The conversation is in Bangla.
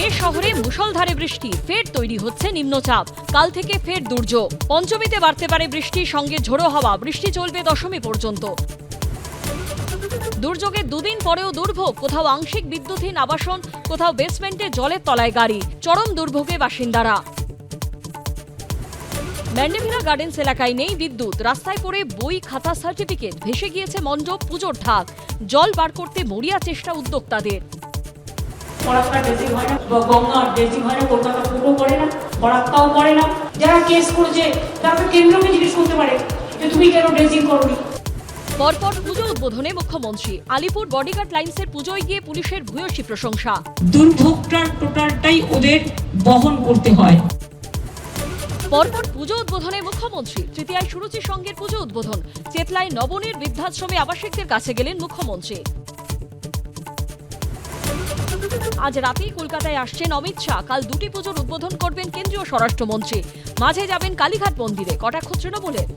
ফের শহরে মুষলধারে বৃষ্টি, ফের তৈরি হচ্ছে নিম্নচাপ। কাল থেকে ফের দুর্যোগ। পঞ্চমীতে বাড়তে পারে বৃষ্টির সঙ্গে ঝোড়ো হাওয়া। বৃষ্টি চলবে দশমী পর্যন্ত। দুর্যোগের দুদিন পরেও দুর্ভোগ। কোথাও আংশিক বিদ্যুৎহীন আবাসন, কোথাও বেসমেন্টে জলের তলায় গাড়ি। চরম দুর্ভোগে বাসিন্দারা। ম্যান্ডেভিরা গার্ডেন্স এলাকায় নেই বিদ্যুৎ। রাস্তায় পড়ে বই, খাতা, সার্টিফিকেট। ভেসে গিয়েছে মণ্ডপ, পুজোর ঢাক। জল বার করতে মরিয়া চেষ্টা উদ্যোক্তাদের। ড্রেসিং হয় না গঙ্গা হয় না কলকাতা পুরো করে না বরাক্কাও করে না। যারা কেস করেছে তারা কেন্দ্রকে জিজ্ঞেস করতে পারে যে তুমি কেন ড্রেসিং করনি? পরপর পুজো উদ্বোধনে মুখ্যমন্ত্রী আলিপুর বডিগার্ড লাইন্সের পুজোয় গিয়ে পুলিশের ভূয়সী প্রশংসা। দুর্ভোগটার টোটালটাই ওদের বহন করতে হয়। পরপর পুজো উদ্বোধনে মুখ্যমন্ত্রী তৃতীয়ায় সুরুচি সঙ্গের পুজো উদ্বোধন। চেতলায় নবনীর বৃদ্ধাশ্রমে আবাসিকদের কাছে গেলেন মুখ্যমন্ত্রী। আজ রাতেই কলকাতায় আসছেন অমিত শাহ। কাল দুটি পুজোর উদ্বোধন করবেন কেন্দ্রীয় স্বরাষ্ট্রমন্ত্রী। মাঝে যাবেন কালীঘাট মন্দিরে। কটাক্ষ তৃণমূলের।